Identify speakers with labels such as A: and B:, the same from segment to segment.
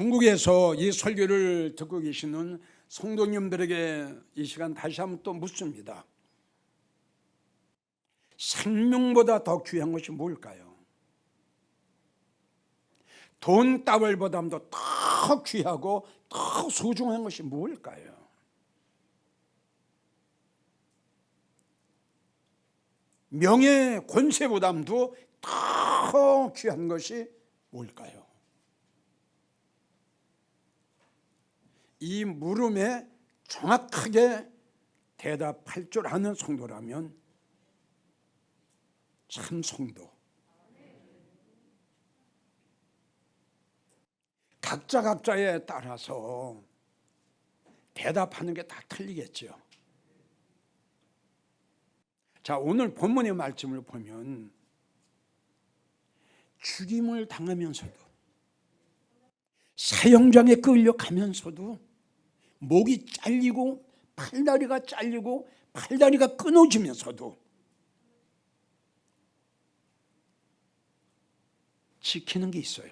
A: 전국에서 이 설교를 듣고 계시는 성도님들에게 이 시간 다시 한번 또 묻습니다. 생명보다 더 귀한 것이 뭘까요? 돈 따발보다도 더 귀하고 더 소중한 것이 뭘까요? 명예 권세보다도 더 귀한 것이 뭘까요? 이 물음에 정확하게 대답할 줄 아는 성도라면 참 성도. 각자 각자에 따라서 대답하는 게 다 틀리겠죠. 자, 오늘 본문의 말씀을 보면 죽임을 당하면서도 사형장에 끌려가면서도 목이 잘리고 팔다리가 잘리고 팔다리가 끊어지면서도 지키는 게 있어요.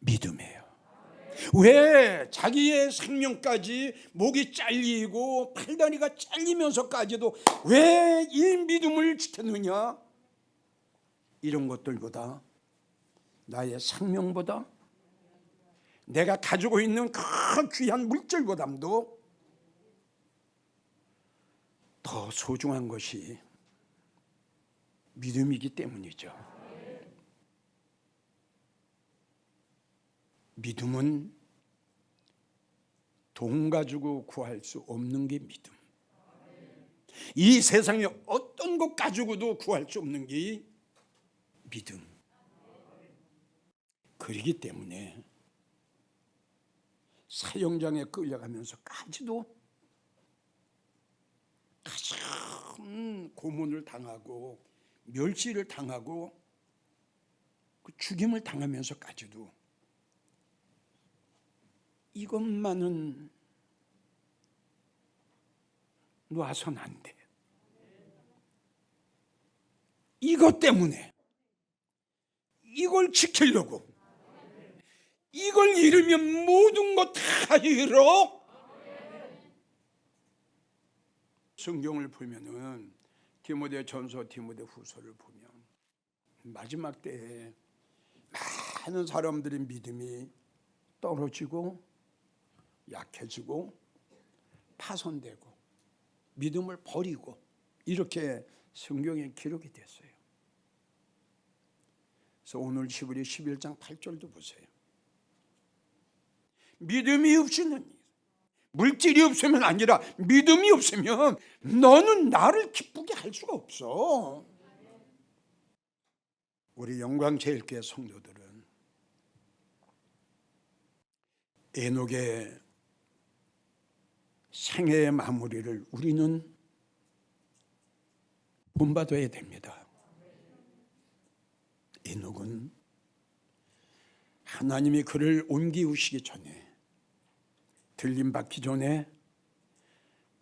A: 믿음이에요. 왜 자기의 생명까지 목이 잘리고 팔다리가 잘리면서까지도 왜 이 믿음을 지켰느냐? 이런 것들보다 나의 생명보다 내가 가지고 있는 그 귀한 물질보담도 더 소중한 것이 믿음이기 때문이죠. 믿음은 돈 가지고 구할 수 없는 게 믿음. 이 세상에 어떤 것 가지고도 구할 수 없는 게 믿음. 그러기 때문에 사형장에 끌려가면서까지도 가장 고문을 당하고 멸시를 당하고 그 죽임을 당하면서까지도 이것만은 놔선 안 돼. 이것 때문에 이걸 지키려고 이걸 잃으면 모든 것 다 잃어. 성경을 보면은 디모데 전서 디모데 후서를 보면 마지막 때에 많은 사람들의 믿음이 떨어지고 약해지고 파손되고 믿음을 버리고 이렇게 성경에 기록이 됐어요. 그래서 오늘 시브리 11장 8절도 보세요. 믿음이 없이는 물질이 없으면 아니라 믿음이 없으면 너는 나를 기쁘게 할 수가 없어. 우리 영광제일교회 성도들은 에녹의 생애의 마무리를 우리는 본받아야 됩니다. 에녹은 하나님이 그를 옮기우시기 전에 들림받기 전에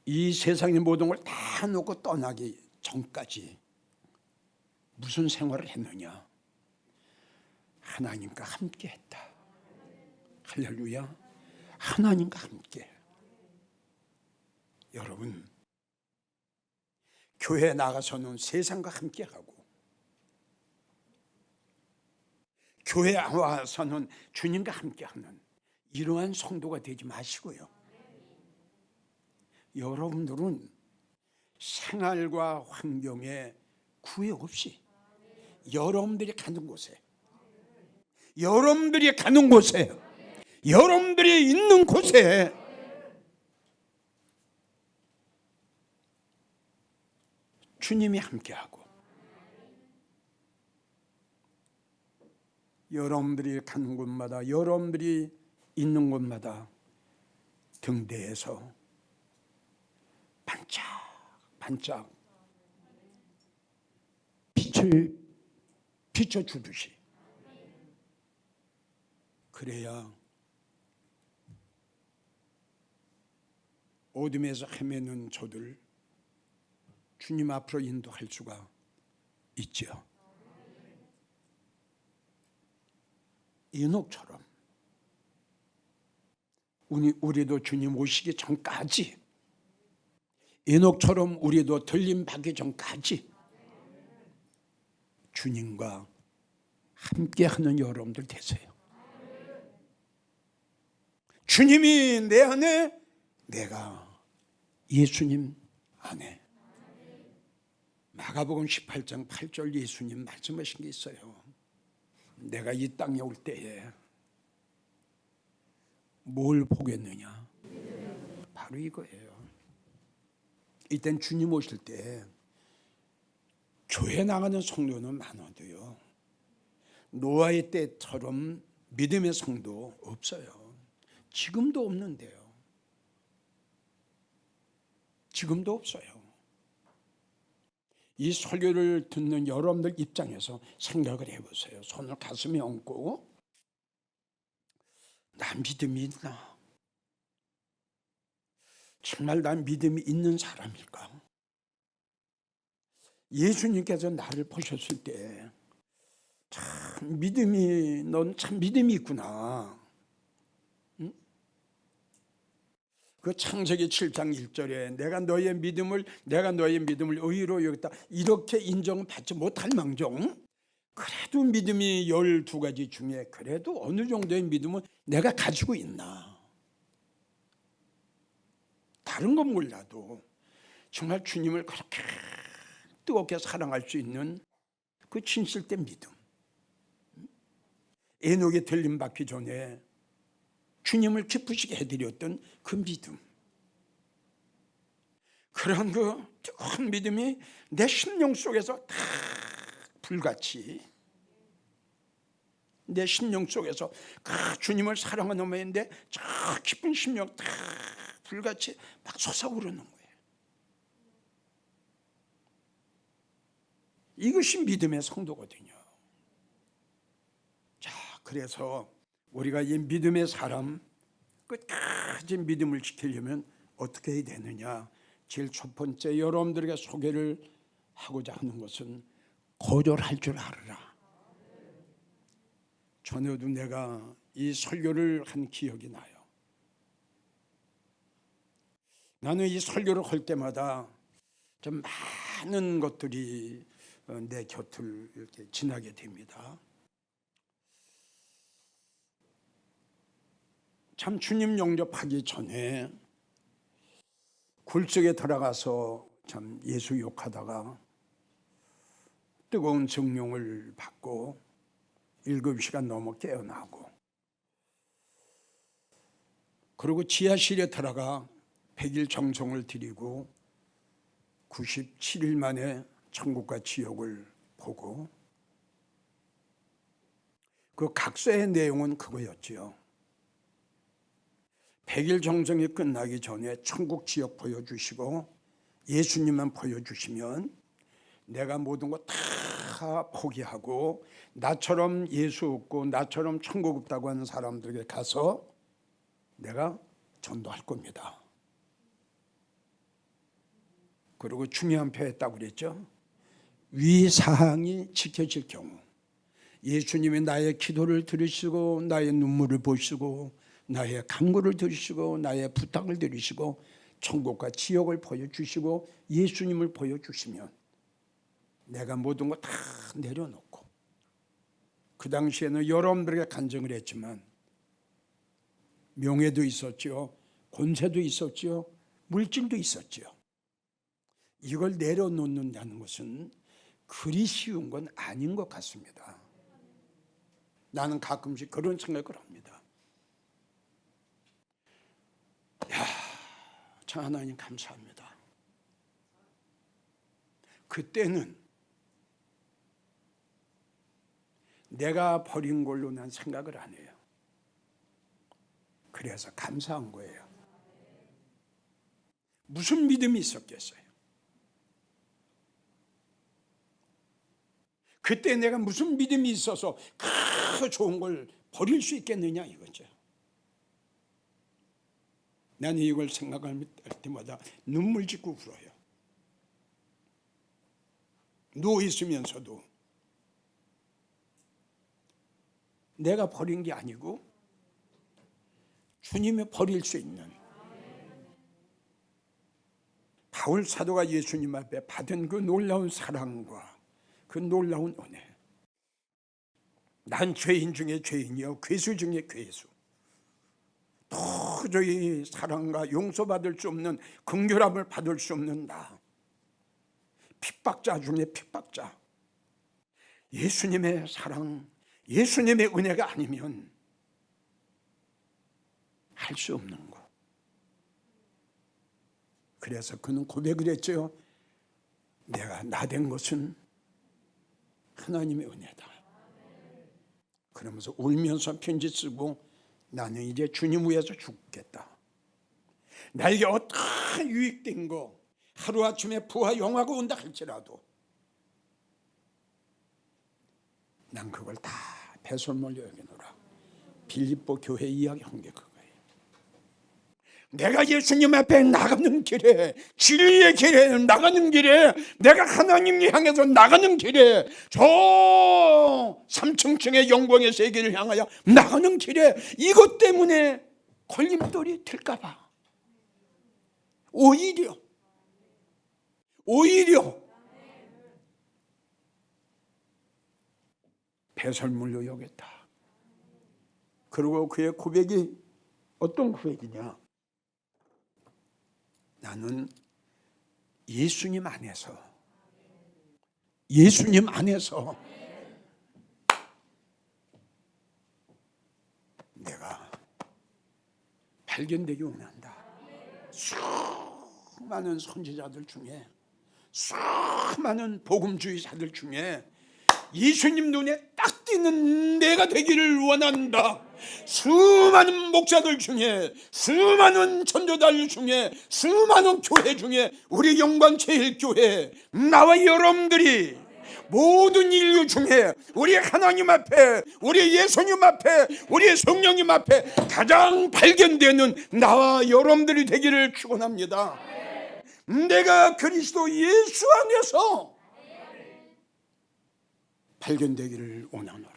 A: 이 세상의 모든 걸 다 놓고 떠나기 전까지 무슨 생활을 했느냐? 하나님과 함께 했다. 할렐루야. 하나님과 함께. 여러분, 교회 나가서는 세상과 함께 하고, 교회 와서는 주님과 함께 하는 이러한 성도가 되지 마시고요. 여러분들은 생활과 환경에 구애 없이 여러분들이 가는 곳에 여러분들이 가는 곳에 여러분들이 있는 곳에 주님이 함께하고 여러분들이 가는 곳마다 여러분들이 있는 곳마다 등대에서 반짝 반짝 빛을 비춰 주듯이 그래야 어둠에서 헤매는 저들 주님 앞으로 인도할 수가 있죠. 이녹처럼 우리, 우리도 주님 오시기 전까지 이녹처럼 우리도 들림 받기 전까지 주님과 함께하는 여러분들 되세요. 주님이 내 안에 내가 예수님 안에 마가복음 18장 8절 예수님 말씀하신 게 있어요. 내가 이 땅에 올 때에 뭘 보겠느냐? 바로 이거예요. 이땐 주님 오실 때 교회 나가는 성도는 많아도요. 노아의 때처럼 믿음의 성도 없어요. 지금도 없는데요. 지금도 없어요. 이 설교를 듣는 여러분들 입장에서 생각을 해보세요. 손을 가슴에 얹고 난 믿음이 있나? 정말 난 믿음이 있는 사람일까? 예수님께서 나를 보셨을 때 참 믿음이 넌 참 믿음이 있구나. 응? 그 창세기 7장 1절에 내가 너의 믿음을 내가 너의 믿음을 의로 여겼다. 이렇게 인정받지 못할 망정 그래도 믿음이 12가지 중에 그래도 어느 정도의 믿음은 내가 가지고 있나. 다른 건 몰라도 정말 주님을 그렇게 뜨겁게 사랑할 수 있는 그 진실된 믿음. 에녹이 들림 받기 전에 주님을 기쁘시게 해드렸던 그 믿음. 그런 그 뜨거운 믿음이 내 심령 속에서 다 불같이 내 심령 속에서 그 주님을 사랑하는 마음인데 저 깊은 심령 다 불같이 막 솟아오르는 거예요. 이것이 믿음의 성도거든요. 자, 그래서 우리가 이 믿음의 사람 끝까지 믿음을 지키려면 어떻게 해야 되느냐? 제일 첫 번째 여러분들에게 소개를 하고자 하는 것은 거절할 줄 알아라. 전에도 내가 이 설교를 한 기억이 나요. 나는 이 설교를 할 때마다 좀 많은 것들이 어, 내 곁을 이렇게 지나게 됩니다. 참 주님 영접하기 전에 굴속에 들어가서 참 예수 욕하다가 뜨거운 정령을 받고 일곱 시간 넘어 깨어나고 그리고 지하실에 들어가 100일 정성을 드리고 97일 만에 천국과 지옥을 보고 그 각서의 내용은 그거였지요. 100일 정성이 끝나기 전에 천국 지역 보여주시고 예수님만 보여주시면 내가 모든 거 다 포기하고 나처럼 예수 없고 나처럼 천국 없다고 하는 사람들에게 가서 내가 전도할 겁니다. 그리고 중요한 표했다고 그랬죠. 위 사항이 지켜질 경우 예수님이 나의 기도를 들으시고 나의 눈물을 보시고 나의 간구를 들으시고 나의 부탁을 들으시고 천국과 지옥을 보여주시고 예수님을 보여주시면 내가 모든 거 다 내려놓고. 그 당시에는 여러분들에게 간증을 했지만 명예도 있었죠 권세도 있었죠 물질도 있었죠 이걸 내려놓는다는 것은 그리 쉬운 건 아닌 것 같습니다. 나는 가끔씩 그런 생각을 합니다. 야, 참 하나님 감사합니다. 그때는 내가 버린 걸로 난 생각을 안 해요. 그래서 감사한 거예요. 무슨 믿음이 있었겠어요? 그때 내가 무슨 믿음이 있어서 그 좋은 걸 버릴 수 있겠느냐 이거죠. 나는 이걸 생각할 때마다 눈물 짓고 울어요. 누워 있으면서도 내가 버린 게 아니고 주님이 버릴 수 있는 바울 사도가 예수님 앞에 받은 그 놀라운 사랑과 그 놀라운 은혜. 난 죄인 중에 죄인이요 괴수 중에 괴수. 도저히 사랑과 용서받을 수 없는 긍휼함을 받을 수 없는 나. 핍박자 중에 핍박자. 예수님의 사랑, 예수님의 은혜가 아니면 할 수 없는 거. 그래서 그는 고백을 했죠. 내가 나 된 것은 하나님의 은혜다. 그러면서 울면서 편지 쓰고 나는 이제 주님 위해서 죽겠다. 나에게 어떤 유익된 거 하루아침에 부하 영화가 온다 할지라도 난 그걸 다 배설물로 여기노라. 빌립보 교회 이야기 한 게 그거예요. 내가 예수님 앞에 나가는 길에 진리의 길에 나가는 길에 내가 하나님 향해서 나가는 길에 저 삼층층의 영광의 세계를 향하여 나가는 길에 이것 때문에 걸림돌이 될까 봐 오히려 오히려 배설물로 여겼다. 그리고 그의 고백이 어떤 고백이냐? 나는 예수님 안에서 예수님 안에서 내가 발견되기 원한다. 수많은 선지자들 중에 수많은 복음주의자들 중에 예수님 눈에 딱 띄는 내가 되기를 원한다. 수많은 목사들 중에 수많은 전도달 중에 수많은 교회 중에 우리 영광 제일 교회 나와 여러분들이 모든 인류 중에 우리 하나님 앞에 우리 예수님 앞에 우리 성령님 앞에 가장 발견되는 나와 여러분들이 되기를 축원합니다. 내가 그리스도 예수 안에서 발견되기를 원하노라.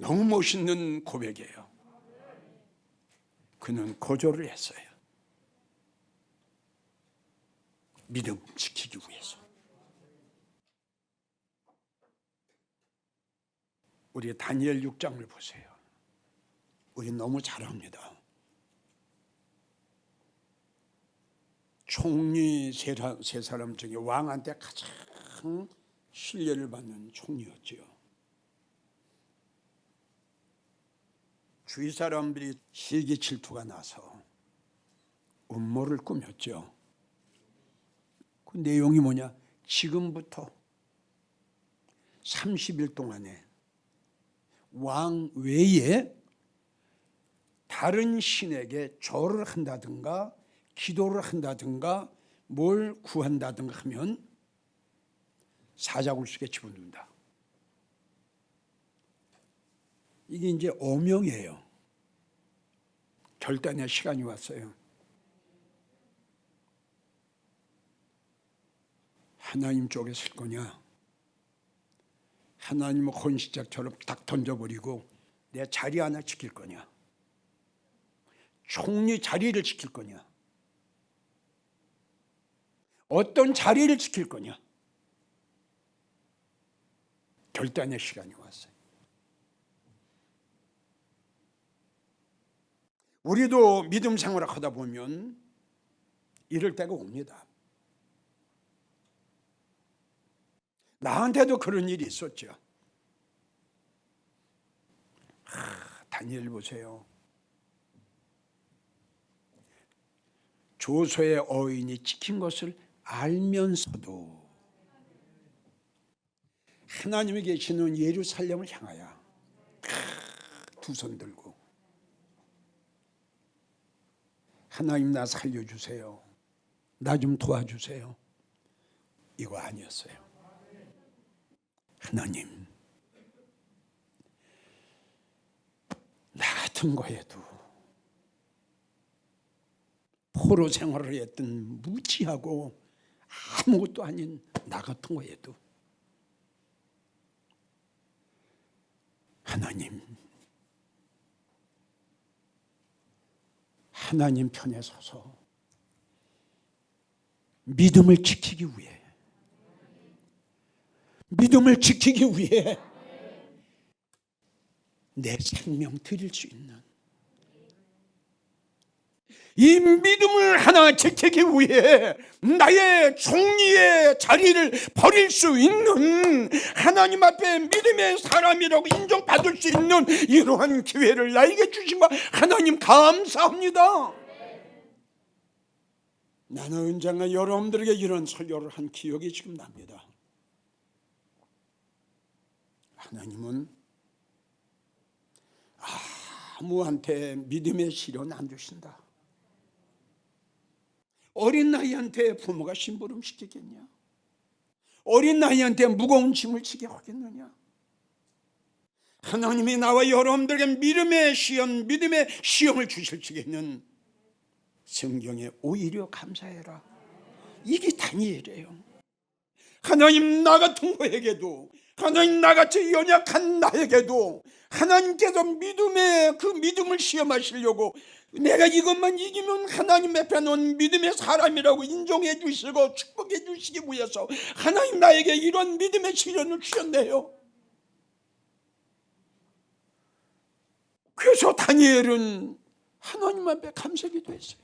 A: 너무 멋있는 고백이에요. 그는 거절을 했어요. 믿음 지키기 위해서. 우리 다니엘 6장을 보세요. 우리 너무 잘합니다. 총리 세 사람 중에 왕한테 가장 신뢰를 받는 총리였지요. 주위 사람들이 시기 질투가 나서 음모를 꾸몄죠. 그 내용이 뭐냐? 지금부터 30일 동안에 왕 외에 다른 신에게 절을 한다든가 기도를 한다든가 뭘 구한다든가 하면 사자굴 속에 집어넣는다. 이게 이제 어명이에요. 결단의 시간이 왔어요. 하나님 쪽에 설 거냐? 하나님의 혼시작처럼 딱 던져버리고 내 자리 하나 지킬 거냐? 총리 자리를 지킬 거냐? 어떤 자리를 지킬 거냐? 결단의 시간이 왔어요. 우리도 믿음 생활을 하다 보면 이럴 때가 옵니다. 나한테도 그런 일이 있었죠. 하, 다니엘 보세요. 조서의 어인이 지킨 것을 알면서도 하나님이 계시는 예루살렘을 향하여 두 손 들고 하나님 나 살려주세요. 나 좀 도와주세요. 이거 아니었어요. 하나님 나 같은 거에도 포로 생활을 했던 무지하고 아무것도 아닌 나 같은 거에도 하나님 하나님 편에 서서 믿음을 지키기 위해. 믿음을 지키기 위해 내 생명 드릴 수 있는 이 믿음을 하나 지키기 위해 나의 종리의 자리를 버릴 수 있는 하나님 앞에 믿음의 사람이라고 인정받을 수 있는 이러한 기회를 나에게 주신 거 하나님 감사합니다. 나는 언젠가 여러분들에게 이런 설교를 한 기억이 지금 납니다. 하나님은 아무한테 믿음의 시련 안 주신다. 어린 나이한테 부모가 심부름 시키겠냐? 어린 나이한테 무거운 짐을 지게 하겠느냐? 하나님이 나와 여러분들에게 믿음의 시험, 믿음의 시험을 주실 적에는 성경에 오히려 감사해라. 이게 다니엘이에요. 하나님 나 같은 거에게도 하나님 나같이 연약한 나에게도 하나님께서 믿음의 그 믿음을 시험하시려고 내가 이것만 이기면 하나님 앞에 놓은 믿음의 사람이라고 인정해 주시고 축복해 주시기 위해서 하나님 나에게 이런 믿음의 시련을 주셨네요. 그래서 다니엘은 하나님 앞에 감사기 됐어요.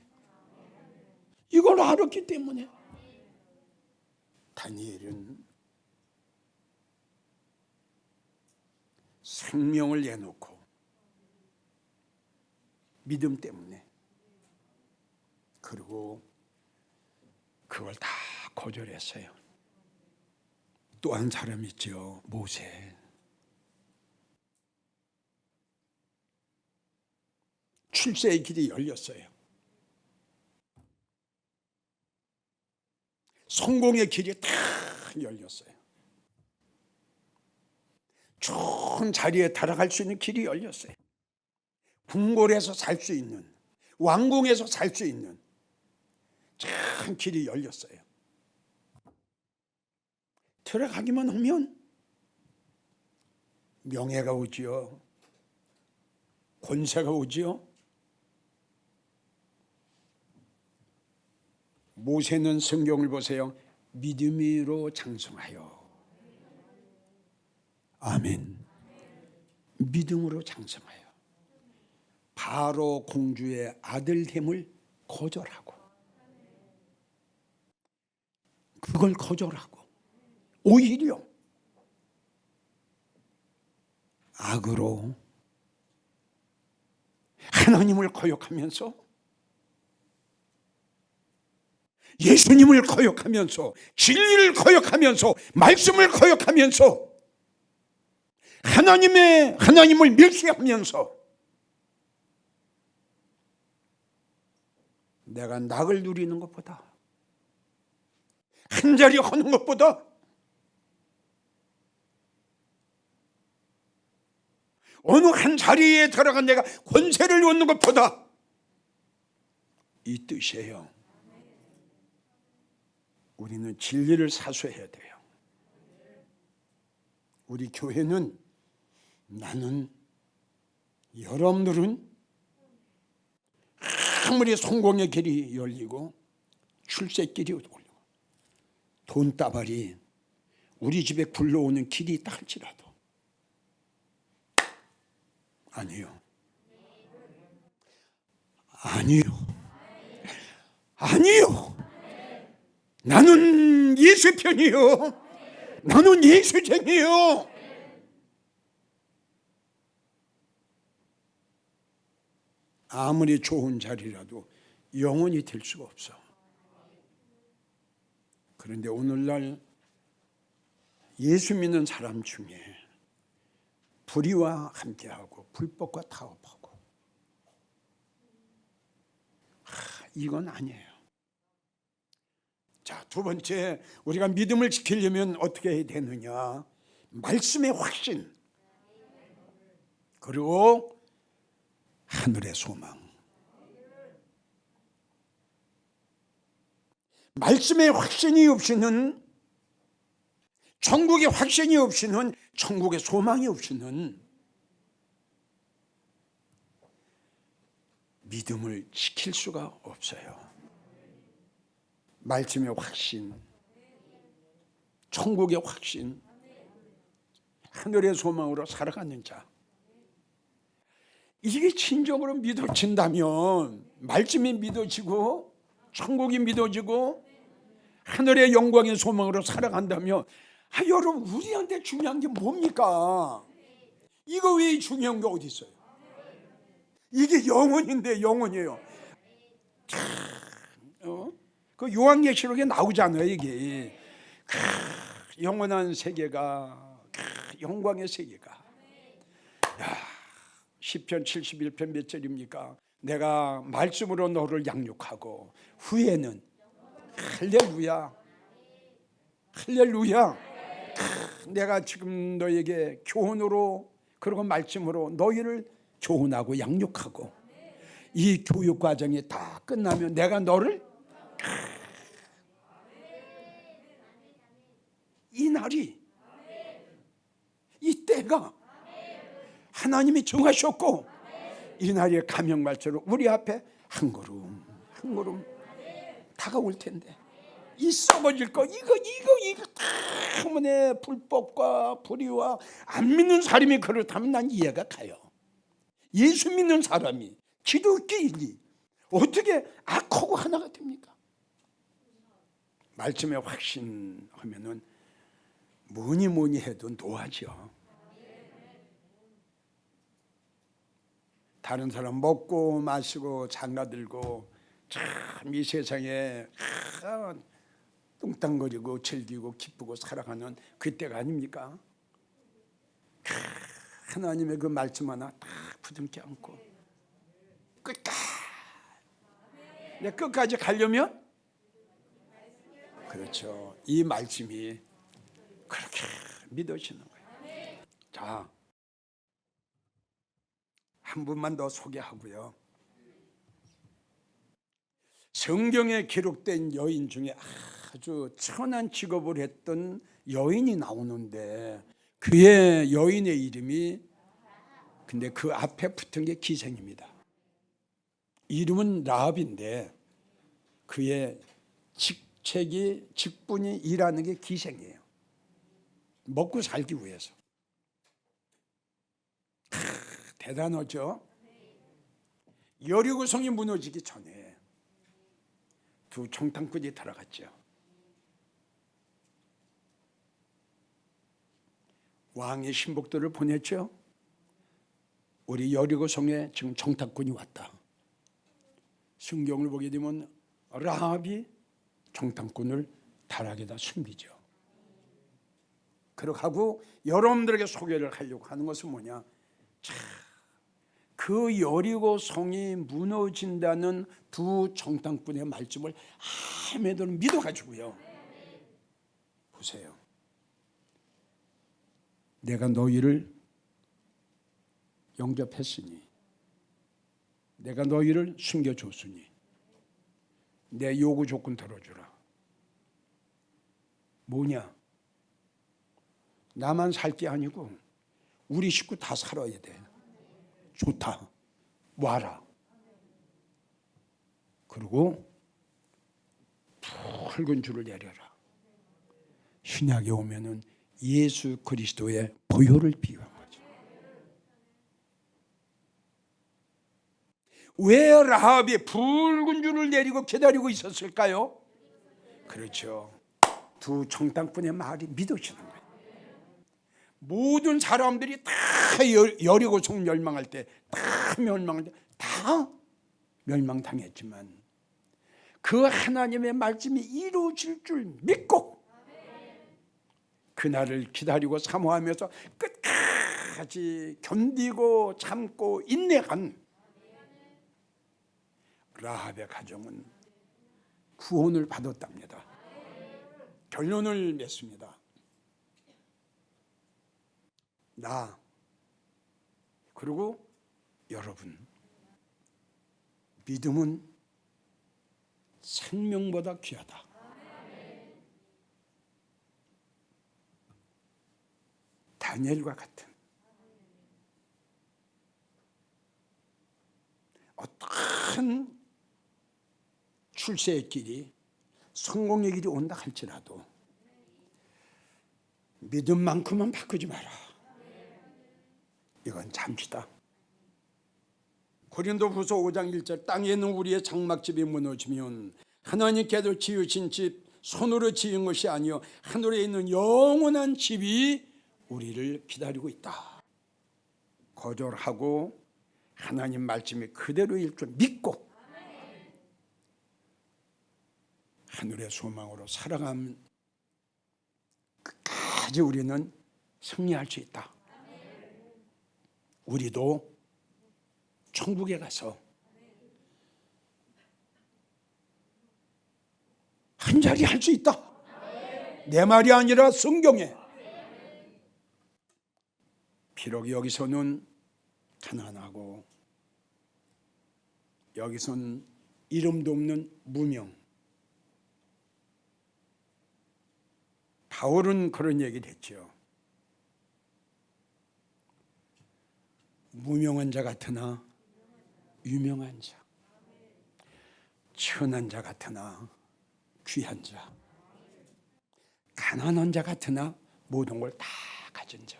A: 이걸 알았기 때문에 다니엘은 생명을 내놓고 믿음 때문에 그리고 그걸 다 거절했어요. 또 한 사람 있죠. 모세. 출세의 길이 열렸어요. 성공의 길이 다 열렸어요. 좋은 자리에 달아갈 수 있는 길이 열렸어요. 궁궐에서 살 수 있는, 왕궁에서 살 수 있는 참 길이 열렸어요. 들어가기만 하면 명예가 오지요. 권세가 오지요. 모세는 성경을 보세요. 믿음으로 장성하여. 아멘. 믿음으로 장성하여. 바로 공주의 아들됨을 거절하고. 그걸 거절하고. 오히려 악으로 하나님을 거역하면서 예수님을 거역하면서 진리를 거역하면서 말씀을 거역하면서 하나님의 하나님을 멸시하면서 내가 낙을 누리는 것보다 한 자리 하는 것보다 어느 한 자리에 들어가 내가 권세를 얻는 것보다 이 뜻이에요. 우리는 진리를 사수해야 돼요. 우리 교회는 나는 여러분들은 아무리 성공의 길이 열리고 출세길이 올리고 돈다발이 우리 집에 굴러오는 길이 있다 할지라도 아니요. 아니요. 아니요. 나는 예수 편이요. 나는 예수쟁이요. 아무리 좋은 자리라도 영원히 될 수가 없어. 그런데 오늘날 예수 믿는 사람 중에 불의와 함께하고 불법과 타협하고 하, 이건 아니에요. 자, 두 번째 우리가 믿음을 지키려면 어떻게 해야 되느냐? 말씀의 확신. 그리고 하늘의 소망. 말씀에 확신이 없이는 천국에 확신이 없이는 천국에 소망이 없이는 믿음을 지킬 수가 없어요. 말씀의 확신, 천국의 확신, 하늘의 소망으로 살아가는 자. 이게 진정으로 믿어진다면 말씀이 믿어지고 천국이 믿어지고 하늘의 영광의 소망으로 살아간다면 아 여러분 우리한테 중요한 게 뭡니까? 이거 왜 중요한 게 어디 있어요? 이게 영혼인데 영혼이에요. 참, 어? 그 요한계시록에 나오잖아요 이게 크, 영원한 세계가 크, 영광의 세계가. 야, 시편 71편 몇 절입니까? 내가 말씀으로 너를 양육하고 후에는 할렐루야 할렐루야 크, 내가 지금 너에게 교훈으로 그리고 말씀으로 너희를 교훈하고 양육하고 이 교육 과정이 다 끝나면 내가 너를 이 날이 이 때가 하나님이 정하셨고 이 날의 가명 말처럼 우리 앞에 한 걸음 한 걸음 다가올 텐데 이 썩어질 거 이거 이거 이거 때문에 불법과 불의와 안 믿는 사람이 그렇다면 난 이해가 가요. 예수 믿는 사람이 기독교인이 어떻게 악하고 하나가 됩니까? 말씀에 확신하면은 뭐니 뭐니 해도 노하죠. 다른 사람 먹고 마시고 장가들고 참 이 세상에 참 뚱땅거리고 즐기고 기쁘고 살아가는 그때가 아닙니까? 크, 하나님의 그 말씀 하나 딱 부둥켜 안고 끝까지 내 끝까지 가려면 그렇죠. 이 말씀이 그렇게 믿어지는 거예요. 자, 한 분만 더 소개하고요. 성경에 기록된 여인 중에 아주 천한 직업을 했던 여인이 나오는데 그의 여인의 이름이 근데 그 앞에 붙은 게 기생입니다. 이름은 라합인데 그의 직책이 직분이 일하는 게 기생이에요. 먹고 살기 위해서. 크, 대단하죠. 여리고성이 무너지기 전에 두 총탄꾼이 들어갔죠. 왕의 신복들을 보냈죠. 우리 여리고성에 지금 정탐꾼이 왔다. 성경을 보게 되면 라합이 정탐꾼을 다락에다 숨기죠. 그렇게 하고 여러분들에게 소개를 하려고 하는 것은 뭐냐? 참, 그 여리고 성이 무너진다는 두 정탐꾼의 말씀을 아무도 믿어가지고요. 보세요. 내가 너희를 영접했으니 내가 너희를 숨겨줬으니 내 요구 조건 들어주라. 뭐냐? 나만 살 게 아니고 우리 식구 다 살아야 돼. 좋다. 와라. 그리고 붉은 줄을 내려라. 신약에 오면은 예수 그리스도의 보혈을 비유한 거죠. 왜 라합이 붉은 줄을 내리고 기다리고 있었을까요? 그렇죠. 두 정당꾼의 말이 믿어지는. 모든 사람들이 다 여리고 성 멸망할 때 다 멸망할 때 다 멸망당했지만 그 하나님의 말씀이 이루어질 줄 믿고 그날을 기다리고 사모하면서 끝까지 견디고 참고 인내한 라합의 가정은 구원을 받았답니다. 결론을 맺습니다. 나 그리고 여러분 믿음은 생명보다 귀하다. 다니엘과 같은 어떤 큰 출세의 길이 성공의 길이 온다 할지라도 믿음만큼은 바꾸지 마라. 이건 잠시다. 고린도후서 5장 1절 땅에 있는 우리의 장막집이 무너지면 하나님께서 지으신 집 손으로 지은 것이 아니요 하늘에 있는 영원한 집이 우리를 기다리고 있다. 거절하고 하나님 말씀이 그대로일 줄 믿고 하늘의 소망으로 살아가면 끝까지 우리는 승리할 수 있다. 우리도 천국에 가서 한 자리 할 수 있다. 내 말이 아니라 성경에. 비록 여기서는 가난하고 여기선 이름도 없는 무명. 바울은 그런 얘기를 했죠. 무명한 자 같으나 유명한 자, 천한 자 같으나 귀한 자, 가난한 자 같으나 모든 걸 다 가진 자.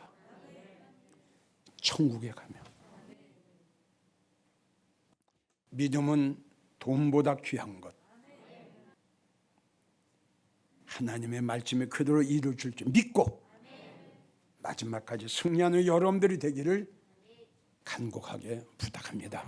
A: 천국에 가면 믿음은 돈보다 귀한 것. 하나님의 말씀이 그대로 이루어질 줄 믿고 마지막까지 승리하는 여러분들이 되기를 간곡하게 부탁합니다.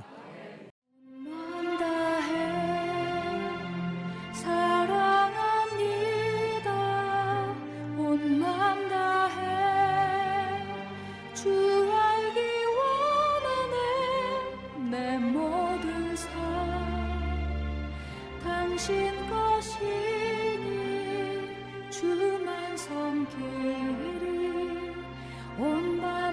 B: 주만 섬기리 온맘 다해